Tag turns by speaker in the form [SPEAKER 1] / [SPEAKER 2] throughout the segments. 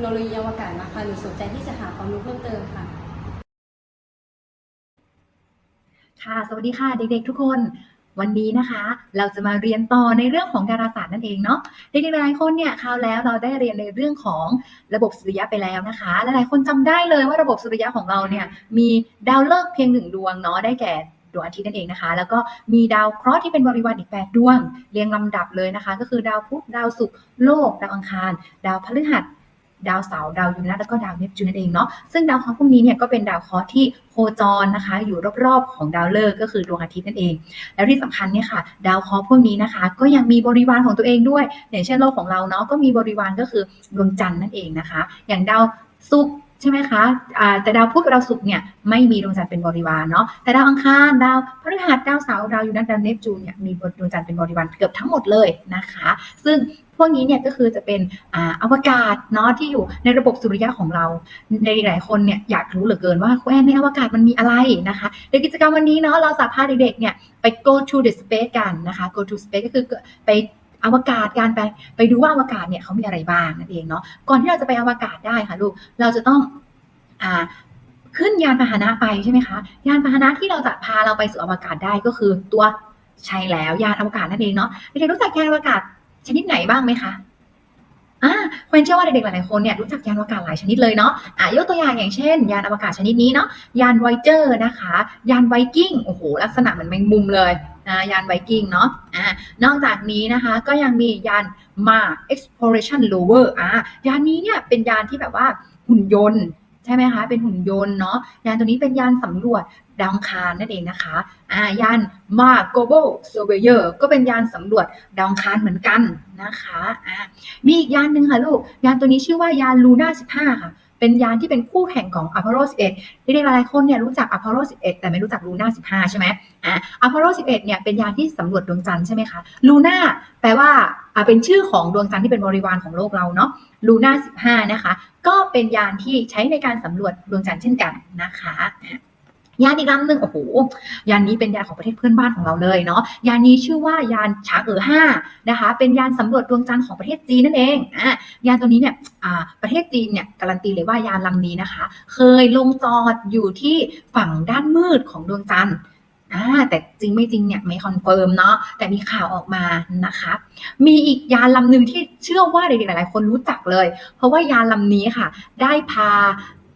[SPEAKER 1] โนโลยีอวกาศมาค่ะหนูสนใจที่จะหาความรู้เพิ่มเติมค่ะ
[SPEAKER 2] ค่ะ สวัสดีค่ะเด็กๆทุกคน วันนี้นะคะ เราจะมาเรียนต่อในเรื่องของดาราศาสตร์นั่นเองเนาะเด็กๆหลายคนเนี่ยคราวแล้วเราได้เรียนในเรื่องของระบบสุริยะไปแล้วนะคะและหลายคนจำได้เลยว่าระบบสุริยะของเราเนี่ยมีดาวฤกษ์เพียงหนึ่งดวงเนาะได้แก่ดวงอาทิตย์นั่นเองนะคะ แล้วก็มีดาวเคราะห์ที่เป็นบริวารอีก 8 ดวง เรียงลำดับเลยนะคะ ก็คือดาวพุธ ดาวศุกร์ โลก ดาวอังคาร ดาวพฤหัส ดาวเสาร์ดาวยูเรนัสแล้วก็ดาวเนปจูนนั่นเองเนาะซึ่งดาวเคราะห์พวกนี้เนี่ยก็เป็นดาวเคราะห์ที่โคจรนะคะ อยู่รอบๆ ของดาวฤกษ์ก็คือดวงอาทิตย์นั่นเอง แล้วที่สำคัญเนี่ยค่ะ ดาวเคราะห์พวกนี้นะคะ ก็ยังมีบริวารของตัวเองด้วยอย่างเช่นโลกของเราเนาะก็มีบริวารก็คือดวงจันทร์นั่นเองนะคะ อย่างดาวศุกร์ ใช่ไหมคะอ่าแต่ดาวพุธกับดาวศุกร์เนี่ยไม่มีดวงจันทร์เป็นบริวารเนาะ แต่ดาวอังคารดาวพฤหัสดาวเสาร์ดาวยูนัสดาวเนปจูนเนี่ยมีดวงจันทร์เป็นบริวารเกือบทั้งหมดเลยนะคะ ซึ่งพวกนี้เนี่ยก็คือจะเป็นอาอวกาศเนาะที่อยู่ในระบบสุริยะของเราในหลายคนเนี่ยอยากรู้เหลือเกินว่าแควนในอวกาศมันมีอะไรนะคะในกิจกรรมวันนี้เนาะเราสาพาเด็กๆเนี่ยไป go to the space กันนะคะ go to space ก็คือไป อวกาศการไปไปดูว่าอวกาศเนี่ยเขามีอะไรบ้างนั่นเองเนาะก่อนที่เราจะไปอวกาศได้ค่ะลูกเราจะต้องอ่าขึ้นยานพาหนะไปใช่ไหมคะยานพาหนะที่เราจะพาเราไปสู่อวกาศได้ก็คือตัวใช่แล้วยานอวกาศนั่นเองเนาะเด็กๆรู้จักยานอวกาศชนิดไหนบ้างไหมคะอ่าควนเชื่อว่าเด็กๆหลายๆคนเนี่ยรู้จักยานอวกาศหลายชนิดเลยเนาะอ่ายกตัวอย่างอย่างเช่น ยานอวกาศชนิดนี้เนาะยานไวเจอร์นะคะ ยานไวกิ้งโอ้โหลักษณะเหมือนแมงมุมเลย นะยานไวกิ้งเนาะอ่านอกจากนี้นะคะก็ยังมียานมา exploration rover อ่ายานนี้เนี่ยเป็นยานที่แบบว่าหุ่นยนต์ใช่ไหมคะ เป็นหุ่นยนต์เนาะ ยานตัวนี้เป็นยานสำรวจดาวคารนั่นเองนะคะ อ่า ยานมา global surveyor ก็เป็นยานสำรวจดาวคารเหมือนกันนะคะ อ่า มีอีกยานหนึ่งค่ะลูก ยานตัวนี้ชื่อว่ายานลูน่า15 ค่ะ เป็นยานที่เป็นคู่แข่งของอพอลโล 11เด็กหลายๆคนเนี่ยรู้จักอพอลโล 11 แต่ไม่รู้จักลูน่า 15 ใช่ไหมอะอพอลโล 11 เนี่ยเป็นยานที่สำรวจดวงจันทร์ใช่ไหมคะลูน่าแปลว่าอะเป็นชื่อของดวงจันทร์ที่เป็นบริวารของโลกเราเนาะลูน่า 15 นะคะ ก็เป็นยานที่ใช้ในการสำรวจดวงจันทร์เช่นกันนะคะ ยานอีกลำหนึ่งโอ้โหยานนี้เป็นยานของประเทศเพื่อนบ้านของเราเลยเนาะยานนี้ชื่อว่ายานช้างเอ๋อห้านะคะเป็นยานสำรวจดวงจันทร์ของประเทศจีนนั่นเองอะยานตัวนี้เนี่ยอ่าประเทศจีนเนี่ยการันตีเลยว่ายานลำนี้นะคะ เคยลงจอดอยู่ที่ฝั่งด้านมืดของดวงจันทร์อ่าแต่จริงไม่จริงเนี่ยไม่คอนเฟิร์มเนาะแต่มีข่าวออกมานะคะ มีอีกยานลำหนึ่งที่เชื่อว่าเด็กๆหลายๆคนรู้จักเลย เพราะว่ายานลำนี้ค่ะ ได้พา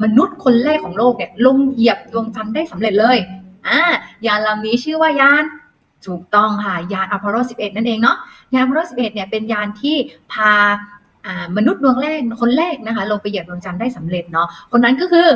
[SPEAKER 2] มนุษย์คนแรกของโลกเนี่ยลงเหยียบดวงจันทร์ได้สำเร็จเลยอ่ายานลำนี้ชื่อว่ายานถูกต้องค่ะยานอพอลโล 11 นั่นเองเนาะยานอพอลโล 11 เนี่ยเป็นยานที่พาอ่ามนุษย์ดวงแรกคนแรกนะคะลงไปเหยียบดวงจันทร์ได้สำเร็จเนาะคนนั้นก็คือ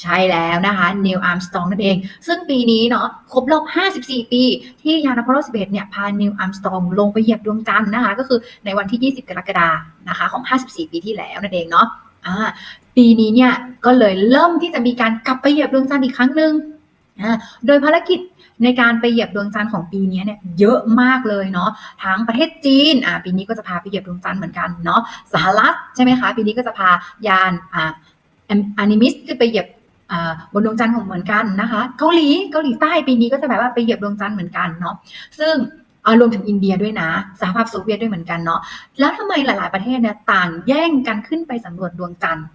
[SPEAKER 2] ใช่แล้วนะคะนิวอาร์มสตองนั่นเอง ซึ่งปีนี้เนาะครบรอบ 54 ปี ที่ยานอพอลโล 11 เนี่ยพานิวอาร์มสตองลงไปเหยียบดวงจันทร์นะคะ ก็คือในวันที่ 20 กรกฎาคมนะคะของ 54 ปีที่แล้วนั่นเองเนาะอ่า ปีนี้เนี่ยก็เลยเริ่มที่จะมีการกลับไปเหยียบดวงจันทร์อีกครั้งหนึ่งโดยภารกิจในการไปเหยียบดวงจันทร์ของปีนี้เนี่ยเยอะมากเลยเนาะทั้งประเทศจีนอ่าปีนี้ก็จะพาไปเหยียบดวงจันทร์เหมือนกันเนาะสหรัฐใช่ไหมคะ ปีนี้ก็จะพายานอ่าอานิมิสขึ้นไปเหยียบบนดวงจันทร์ของเหมือนกันนะคะเกาหลีเกาหลีใต้ปีนี้ก็จะแบบว่าไปเหยียบดวงจันทร์เหมือนกันเนาะซึ่งเอารวมถึงอินเดียด้วยนะสหภาพโซเวียตด้วยเหมือนกันเนาะแล้วทำไมหลาย ๆประเทศเนี่ยต่างแย่งกันขึ้นไปสำรวจดวงจันทร์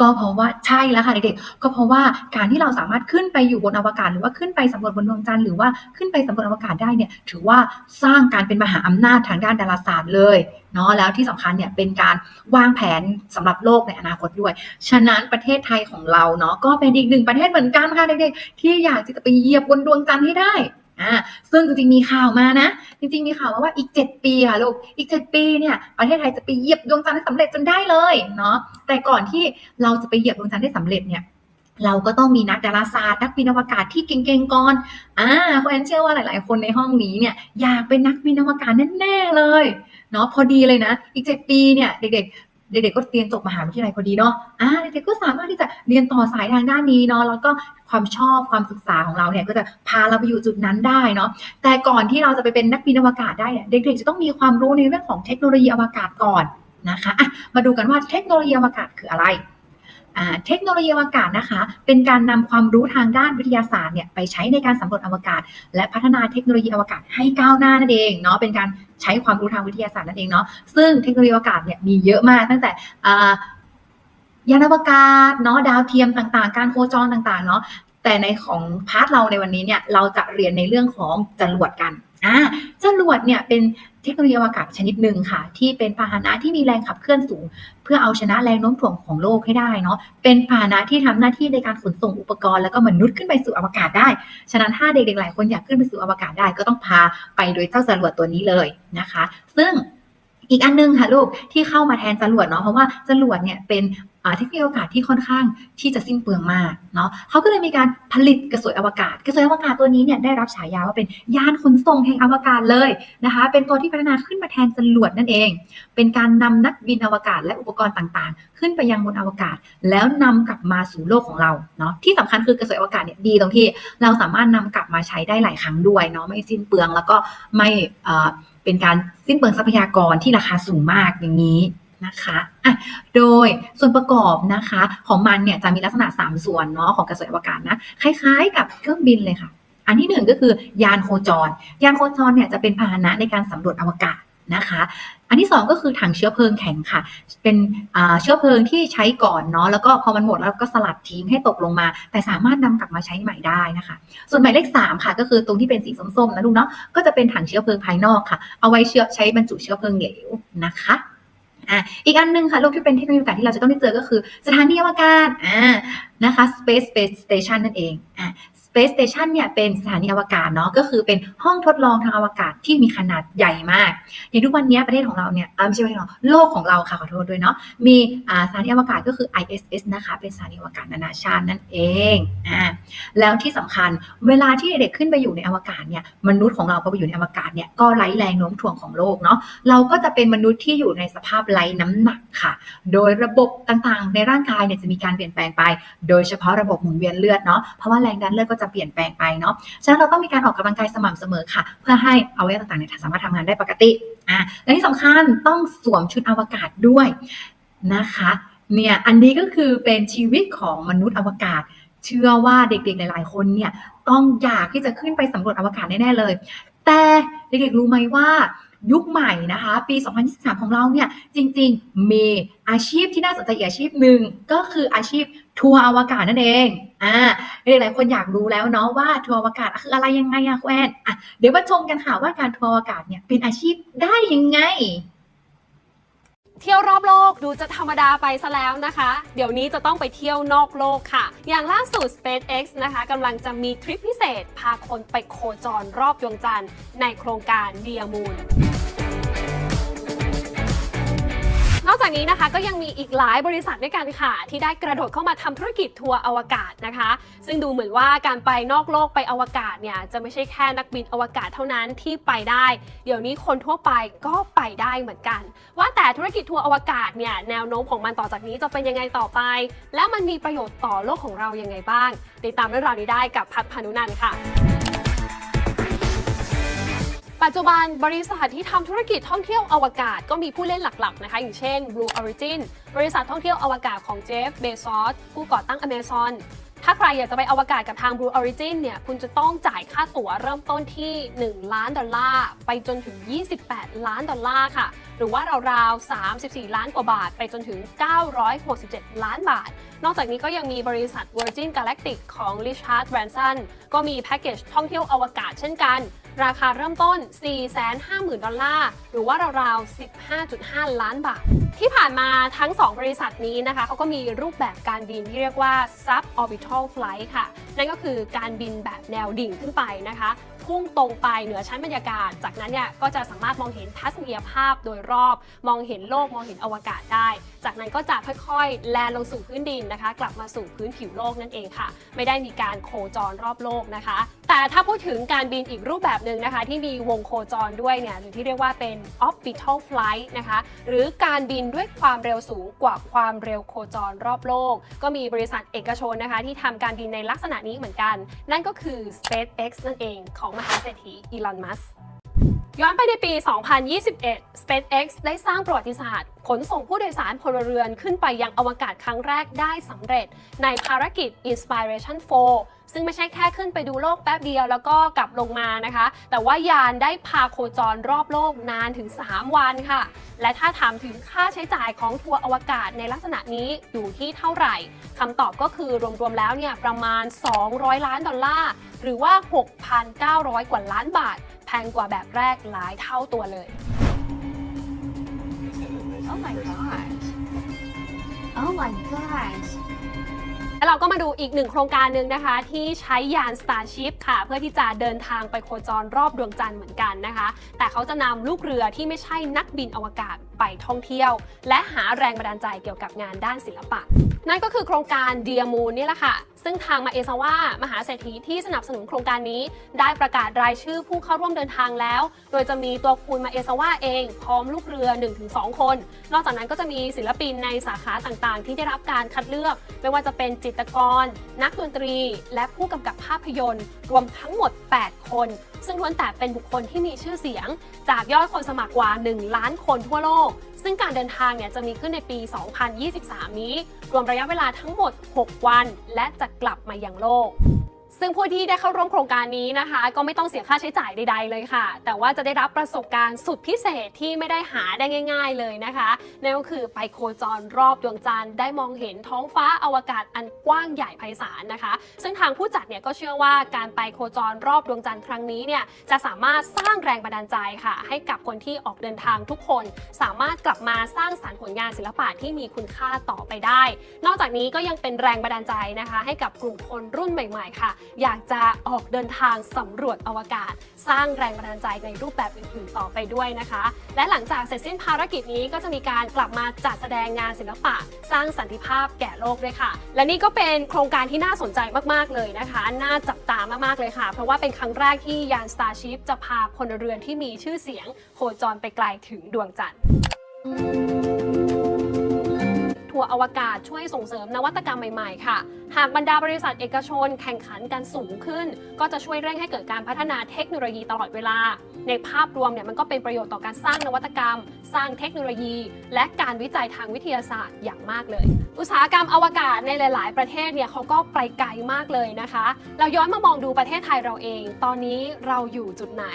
[SPEAKER 2] ก็เพราะว่าใช่แล้วค่ะเด็กๆก็เพราะว่าการที่เราสามารถขึ้นไปอยู่บนอวกาศ หรือว่าขึ้นไปสำรวจบนดวงจันทร์หรือว่าขึ้นไปสำรวจอวกาศได้เนี่ยถือว่าสร้างการเป็นมหาอำนาจทางด้านดาราศาสตร์เลยเนาะแล้วที่สำคัญเนี่ยเป็นการวางแผนสำหรับโลกในอนาคตด้วย ฉะนั้นประเทศไทยของเราเนาะก็เป็นอีกหนึ่งประเทศเหมือนกันค่ะเด็กๆที่อยากจะไปเหยียบบนดวงจันทร์ให้ได้ อ่าซึ่งจริงๆมีข่าวมานะ จริงๆมีข่าวมาว่าอีก 7 ปีค่ะลูกอีก 7 ปีเนี่ยประเทศไทยจะไปเหยียบดวงจันทร์ให้สำเร็จจนได้เลยเนาะแต่ก่อนที่เราจะไปเหยียบดวงจันทร์ได้สำเร็จเนี่ยเราก็ต้องมีนักดาราศาสตร์นักบินอวกาศที่เก่งๆก่อน อ่าเพราะฉันเชื่อว่าหลาย ๆ คนในห้องนี้เนี่ยอยากเป็นนักบินอวกาศแน่ๆเลยเนาะพอดีเลยนะ อีก7ปีเนี่ยเด็กๆ เด็กๆก็เรียนจบมหาวิทยาลัยพอดีเนาะอ่าเด็กๆก็สามารถที่จะเรียนต่อสายทางด้านนี้เนาะแล้วก็ความชอบความศึกษาของเราเนี่ยก็จะพาเราไปอยู่จุดนั้นได้เนาะแต่ก่อนที่เราจะไปเป็นนักบินอวกาศได้เนี่ยเด็กๆจะต้องมีความรู้ในเรื่องของเทคโนโลยีอวกาศก่อนนะคะะมาดูกันว่าเทคโนโลยีอวกาศคืออะไร เทคโนโลยีอวกาศนะคะ เป็นการนำความรู้ทางด้านวิทยาศาสตร์เนี่ยไปใช้ในการสำรวจอวกาศ และพัฒนาเทคโนโลยีอวกาศให้ก้าวหน้านั่นเองเนาะเป็นการใช้ความรู้ทางวิทยาศาสตร์นั่นเองเนาะซึ่งเทคโนโลยีอวกาศเนี่ยมีเยอะมากตั้งแต่ยานอวกาศเนาะดาวเทียมต่างๆ การโคจรต่างๆเนาะแต่ในของพาร์ทเราในวันนี้เนี่ยเราจะเรียนในเรื่องของจรวดกัน อ่าจรวดเนี่ยเป็นเทคโนโลยีอวกาศชนิดหนึ่งค่ะ ที่เป็นพาหนะที่มีแรงขับเคลื่อนสูง เพื่อเอาชนะแรงโน้มถ่วงของโลกให้ได้เนาะเป็นพาหนะที่ทำหน้าที่ในการขนส่งอุปกรณ์แล้วก็มนุษย์ขึ้นไปสู่อวกาศได้ ฉะนั้นถ้าเด็กๆหลายคนอยากขึ้นไปสู่อวกาศได้ ก็ต้องพาไปโดยเจ้าจรวดตัวนี้เลยนะคะ ซึ่ง อีกอันนึงค่ะลูกที่เข้ามาแทนจรวดเนาะเพราะว่าจรวดเนี่ยเป็นเทคโนโลยีอกาศที่ค่อนข้างที่จะสิ้นเปลืองมากเนาะเขาก็เลยมีการผลิตกระสวยอวกาศ กระสวยอวกาศตัวนี้เนี่ยได้รับฉายาว่าเป็นยานขนส่งแห่งอวกาศเลยนะคะ เป็นตัวที่พัฒนาขึ้นมาแทนจรวดนั่นเอง เป็นการนำนักบินอวกาศและอุปกรณ์ต่างๆ ขึ้นไปยังบนอวกาศ แล้วนำกลับมาสู่โลกของเราเนาะที่สำคัญคือกระสวยอวกาศเนี่ยดีตรงที่เราสามารถนำกลับมาใช้ได้หลายครั้งด้วยเนาะไม่สิ้นเปลืองแล้วก็ไม่ เป็นการสิ้นเปลืองทรัพยากรที่ราคาสูงมากอย่างนี้นะคะอะโดยส่วนประกอบนะคะของมันเนี่ยจะมีลักษณะ 3 ส่วนเนาะของกระสวยอวกาศนะคล้ายๆ กับเครื่องบินเลยค่ะ อันที่หนึ่งก็คือยานโคจร ยานโคจรเนี่ยจะเป็นพาหนะในการสำรวจอวกาศนะคะ อันที่สองก็คือถังเชื้อเพลิงแข็งค่ะ เป็นเชื้อเพลิงที่ใช้ก่อนเนาะแล้วก็พอมันหมดแล้วก็สลัดทิ้งให้ตกลงมา แต่สามารถนำกลับมาใช้ใหม่ได้นะคะ ส่วนหมายเลข3ค่ะ ก็คือตรงที่เป็นสีส้มๆนะลูกเนาะก็จะเป็นถังเชื้อเพลิงภายนอกค่ะ เอาไว้เชื้อใช้บรรจุเชื้อเพลิงเหลวนะคะอะอีกอันหนึงค่ะลูกที่เป็นเทคโนโลยีอวกาศที่เราจะต้องได้เจอก็คือสถานีอวกาศอ่านะคะ Space Space Station นั่นเองอะ Space Station เนี่ยเป็นสถานีอวกาศเนาะก็คือเป็นห้องทดลองทางอวกาศที่มีขนาดใหญ่มากอย่างทุกวันนี้ประเทศของเราเนี่ยอาไม่ใช่ประเทศของโลกของเราค่ะขอโทษด้วยเนาะมีสถานีอวกาศก็คือ ISS นะคะเป็นสถานีอวกาศนานาชาตินั่นเองอ่าแล้วที่สำคัญเวลาที่เด็กขึ้นไปอยู่ในอวกาศเนี่ยมนุษย์ของเราพอไปอยู่ในอวกาศเนี่ยก็ไร้แรงโน้มถ่วงของโลกเนาะเราก็จะเป็นมนุษย์ที่อยู่ในสภาพไร้น้ำหนักค่ะ โดยระบบต่างๆ ในร่างกายเนี่ยจะมีการเปลี่ยนแปลงไป โดยเฉพาะระบบหมุนเวียนเลือดเนาะเพราะว่าแรงดันเลือดก็จะเปลี่ยนแปลงไปเนาะฉะนั้นเราต้องมีการออกกำลังกายสม่ำเสมอค่ะ เพื่อให้อวัยวะต่างๆเนี่ยสามารถทำงานได้ปกติอะและที่สำคัญต้องสวมชุดอวกาศด้วยนะคะเนี่ยอันนี้ก็คือเป็นชีวิตของมนุษย์อวกาศ เชื่อว่าเด็กๆหลายๆ คนเนี่ยต้องอยากที่จะขึ้นไปสำรวจอวกาศแน่ๆเลย แต่เด็กๆรู้ไหมว่ายุคใหม่นะคะ ปี 2023 ของเราเนี่ยจริงๆ มีอาชีพที่น่าสนใจอาชีพหนึ่งก็คืออาชีพทัวร์อวกาศนั่นเอง อ่าหลายคนอยากรู้แล้วเนาะว่าทัวร์อวกาศคืออะไรยังไงอะคุณแอนอะเดี๋ยวมาชมกันค่ะว่าการทัวร์อวกาศเนี่ยเป็นอาชีพได้ยังไง
[SPEAKER 3] เที่ยวรอบโลกดูจะธรรมดาไปซะแล้วนะคะ เดี๋ยวนี้จะต้องไปเที่ยวนอกโลกค่ะ อย่างล่าสุด SpaceX นะคะกำลังจะมีทริปพิเศษ พาคนไปโคจรรอบดวงจันทร์ในโครงการ Dear Moon น นี้นะคะก็ยังมีอีกหลายบริษัทด้วยกันค่ะ ที่ได้กระโดดเข้ามาทำธุรกิจทัวร์อวกาศนะคะ ซึ่งดูเหมือนว่าการไปนอกโลกไปอวกาศเนี่ยจะไม่ใช่แค่นักบินอวกาศเท่านั้นที่ไปได้ เดี๋ยวนี้คนทั่วไปก็ไปได้เหมือนกัน ว่าแต่ธุรกิจทัวร์อวกาศเนี่ยแนวโน้มของมันต่อจากนี้จะเป็นยังไงต่อไป แล้วมันมีประโยชน์ต่อโลกของเรายังไงบ้าง ติดตามเรื่องราวนี้ได้กับพัฒพานุนันค่ะ ปัจจุบันบริษัทที่ทำธุรกิจท่องเที่ยวอวกาศก็มีผู้เล่นหลักๆนะคะ อย่างเช่น Blue Origin บริษัทท่องเที่ยวอวกาศของเจฟเบซอสผู้ก่อตั้ง Amazon ถ้าใครอยากจะไปอวกาศกับทาง Blue Origin เนี่ย คุณจะต้องจ่ายค่าตั๋วเริ่มต้นที่ 1 ล้านดอลลาร์ ไปจนถึง 28 ล้านดอลลาร์ค่ะ หรือว่าราวๆ 34 ล้านกว่าบาท ไปจนถึง 967 ล้านบาท นอกจากนี้ก็ยังมีบริษัท Virgin Galactic ของ Richard Branson ก็มีแพ็กเกจท่องเที่ยวอวกาศเช่นกัน ราคาเริ่มต้น 450,000 ดอลลาร์ หรือว่าราวๆ 15.5 ล้านบาท ที่ผ่านมาทั้ง 2 บริษัทนี้นะคะเขาก็มีรูปแบบการบินที่เรียกว่า suborbital flight ค่ะ นั่นก็คือการบินแบบแนวดิ่งขึ้นไปนะคะ พุ่งตรงไปเหนือชั้นบรรยากาศ จากนั้นเนี่ยก็จะสามารถมองเห็นทัศนียภาพโดยรอบ มองเห็นโลกมองเห็นอวกาศได้ จากนั้นก็จะค่อยๆ แลนลงสู่พื้นดินนะคะ กลับมาสู่พื้นผิวโลกนั่นเองค่ะ ไม่ได้มีการโคจรรอบโลกนะคะ แต่ถ้าพูดถึงการบินอีกรูปแบบหนึ่งนะคะ ที่มีวงโคจรด้วยเนี่ยหรือที่เรียกว่าเป็น orbital flight นะคะหรือการบินด้วยความเร็วสูงกว่าความเร็วโคจรรอบโลก ก็มีบริษัทเอกชนนะคะ ที่ทำการบินในลักษณะนี้เหมือนกัน นั่นก็คือ SpaceX นั่นเองของมหาเศรษฐีอีลอน มัสก์ ย้อนไปในปี 2021 SpaceX ได้สร้างประวัติศาสตร์ ขนส่งผู้โดยสารพลเรือนขึ้นไปยังอวกาศครั้งแรกได้สำเร็จ ในภารกิจ Inspiration 4 ซึ่งไม่ใช่แค่ขึ้นไปดูโลกแป๊บเดียวแล้วก็กลับลงมานะคะ แต่ว่ายานได้พาโคจรรอบโลกนานถึง 3 วันค่ะ และถ้าถามถึงค่าใช้จ่ายของทัวร์อวกาศในลักษณะนี้อยู่ที่เท่าไหร่คำตอบก็คือรวมๆแล้วเนี่ยประมาณ 200 ล้านดอลลาร์หรือว่า 6,900 กว่าล้านบาท งกว่าแบบแรกหลายเท่าตัวเลย
[SPEAKER 1] Oh my gosh Oh my gosh
[SPEAKER 3] แล้วเราก็มาดูอีกหนึ่งโครงการหนึ่งนะคะ ที่ใช้ยาน Starship ค่ะ เพื่อที่จะเดินทางไปโคจรรอบดวงจันทร์เหมือนกันนะคะ แต่เขาจะนำลูกเรือที่ไม่ใช่นักบินอวกาศไปท่องเที่ยว และหาแรงบันดาลใจเกี่ยวกับงานด้านศิลปะ นั่นก็คือโครงการ Dear Moon นี่แหละค่ะ ซึ่งทางมาเอซาว่ามหาเศรษฐีที่สนับสนุนโครงการนี้ ได้ประกาศรายชื่อผู้เข้าร่วมเดินทางแล้ว โดยจะมีตัวคุณมาเอซาว่าเอง พร้อมลูกเรือ 1-2 คน นอกจากนั้นก็จะมีศิลปินในสาขาต่างๆ ที่ได้รับการคัดเลือก ไม่ว่าจะเป็นจิตรกร นักดนตรี และผู้กำกับภาพยนตร์ รวมทั้งหมด 8 คน ซึ่งล้วนแต่เป็นบุคคลที่มีชื่อเสียง จากยอดคนสมัครกว่า 1 ล้านคนทั่วโลก ซึ่งการเดินทางเนี่ยจะมีขึ้นในปี 2023 นี้ รวมระยะเวลาทั้งหมด 6 วัน และจะกลับมายังโลก ซึ่งผู้ที่ได้เข้าร่วมโครงการนี้นะคะ ก็ไม่ต้องเสียค่าใช้จ่ายใด ๆ เลยค่ะ แต่ว่าจะได้รับประสบการณ์สุดพิเศษที่ไม่ได้หาได้ง่าย ๆ เลยนะคะนั่นก็คือไปโคจรรอบดวงจันทร์ได้มองเห็นท้องฟ้าอวกาศอันกว้างใหญ่ไพศาลนะคะ ซึ่งทางผู้จัดเนี่ยก็เชื่อว่าการไปโคจรรอบดวงจันทร์ครั้งนี้เนี่ยจะสามารถสร้างแรงบันดาลใจค่ะ ให้กับคนที่ออกเดินทางทุกคน สามารถกลับมาสร้างสรรค์ผลงานศิลปะที่มีคุณค่าต่อไปได้ นอกจากนี้ก็ยังเป็นแรงบันดาลใจนะคะ ให้กับกลุ่มคนรุ่นใหม่ ๆ ค่ะอยากจะออกเดินทางสำรวจอวกาศ สร้างแรงบันดาลใจในรูปแบบอื่นๆต่อไปด้วยนะคะ และหลังจากเสร็จสิ้นภารกิจนี้ก็จะมีการกลับมาจัดแสดงงานศิลปะ สร้างสันติภาพแก่โลกด้วยค่ะ และนี่ก็เป็นโครงการที่น่าสนใจมากๆเลยนะคะ น่าจับตามากๆเลยค่ะ เพราะว่าเป็นครั้งแรกที่ยาน Starship จะพาพลเรือนที่มีชื่อเสียง โคจรไปไกลถึงดวงจันทร์ทัวร์อวกาศช่วยส่งเสริมนวัตกรรมใหม่ ๆ ค่ะ หากบรรดาบริษัทเอกชนแข่งขันกันสูงขึ้น ก็จะช่วยเร่งให้เกิดการพัฒนาเทคโนโลยีตลอดเวลา ในภาพรวมเนี่ยมันก็เป็นประโยชน์ต่อการสร้างนวัตกรรม สร้างเทคโนโลยี และการวิจัยทางวิทยาศาสตร์อย่างมากเลย อุตสาหกรรมอวกาศในหลาย ๆ ประเทศเนี่ยเขาก็ไปไกลมากเลยนะคะ เราย้อนมามองดูประเทศไทยเราเอง ตอนนี้เราอยู่จุดไหน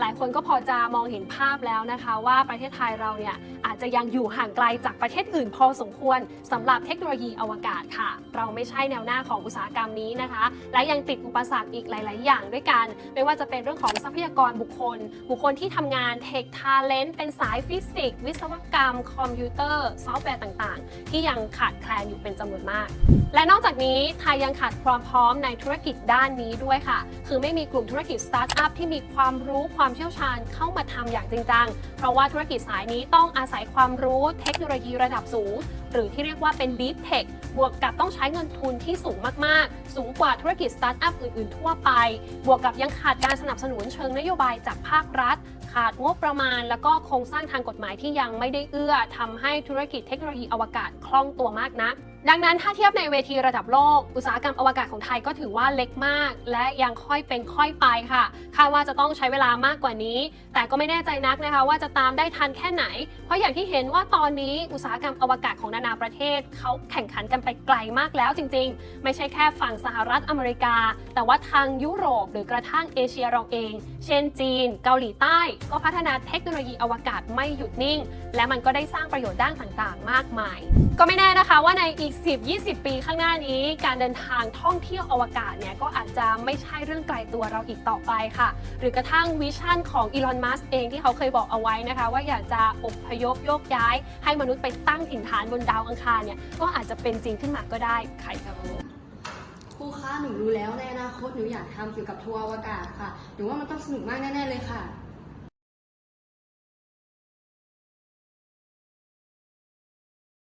[SPEAKER 3] หลายคนก็พอจะมองเห็นภาพแล้วนะคะว่าประเทศไทยเราเนี่ยอาจจะยังอยู่ห่างไกลจากประเทศอื่นพอสมควรสำหรับเทคโนโลยีอวกาศค่ะ เราไม่ใช่แนวหน้าของอุตสาหกรรมนี้นะคะ และยังติดอุปสรรคอีกหลาย ๆ อย่างด้วยกัน ไม่ว่าจะเป็นเรื่องของทรัพยากรบุคคล บุคคลที่ทำงานเทคทาเลนต์เป็นสายฟิสิกส์วิศวกรรม คอมพิวเตอร์ซอฟต์แวร์ต่าง ๆ ที่ยังขาดแคลนอยู่เป็นจำนวนมาก และนอกจากนี้ไทยยังขาดความพร้อมในธุรกิจด้านนี้ด้วยค่ะ คือไม่มีกลุ่มธุรกิจสตาร์ทอัพที่มีความรู้ความเชี่ยวชาญเข้ามาทำอย่างจริงจัง เพราะว่าธุรกิจสายนี้ต้องอาศัยความรู้เทคโนโลยีระดับสูง หรือที่เรียกว่าเป็น Deep Tech บวกกับต้องใช้เงินทุนที่สูงมากๆ สูงกว่าธุรกิจสตาร์ทอัพอื่นๆ ทั่วไป บวกกับยังขาดการสนับสนุนเชิงนโยบายจากภาครัฐ ขาดงบประมาณ แล้วก็โครงสร้างทางกฎหมายที่ยังไม่ได้เอื้อทำให้ธุรกิจเทคโนโลยีอวกาศคล่องตัวมากนัก ดังนั้นถ้าเทียบในเวทีระดับโลก อุตสาหกรรมอวกาศของไทยก็ถือว่าเล็กมาก และยังค่อยเป็นค่อยไปค่ะคาดว่าจะต้องใช้เวลามากกว่านี้ แต่ก็ไม่แน่ใจนักนะคะ ว่าจะตามได้ทันแค่ไหน เพราะอย่างที่เห็นว่าตอนนี้อุตสาหกรรมอวกาศของนานาประเทศเขาแข่งขันกันไปไกลมากแล้วจริง ๆ ไม่ใช่แค่ฝั่งสหรัฐอเมริกา แต่ว่าทางยุโรป หรือกระทั่งเอเชียเราเอง เช่นจีน เกาหลีใต้ ก็พัฒนาเทคโนโลยีอวกาศไม่หยุดนิ่ง และมันก็ได้สร้างประโยชน์ด้านต่างๆ มากมาย ก็ไม่แน่นะคะว่าในอีก10-20 ปีข้างหน้านี้ การเดินทางท่องเที่ยวอวกาศเนี่ยก็อาจจะไม่ใช่เรื่องไกลตัวเราอีกต่อไปค่ะ หรือกระทั่งวิชั่นของอีลอนมัสเองที่เขาเคยบอกเอาไว้นะคะ ว่าอยากจะอบพยพโยกย้าย ให้มนุษย์ไปตั้งถิ่นฐานบนดาวอังคารเนี่ยก็อาจจะเป็นจริงขึ้นมาก็ได้ใครจะรู้
[SPEAKER 1] ครูคะหนูรู้แล้วในอนาคตหนูอยากทำเกี่ยวกับทัวร์อวกาศค่ะหนูว่ามันต้องสนุกมากแน่ๆเลยค่ะ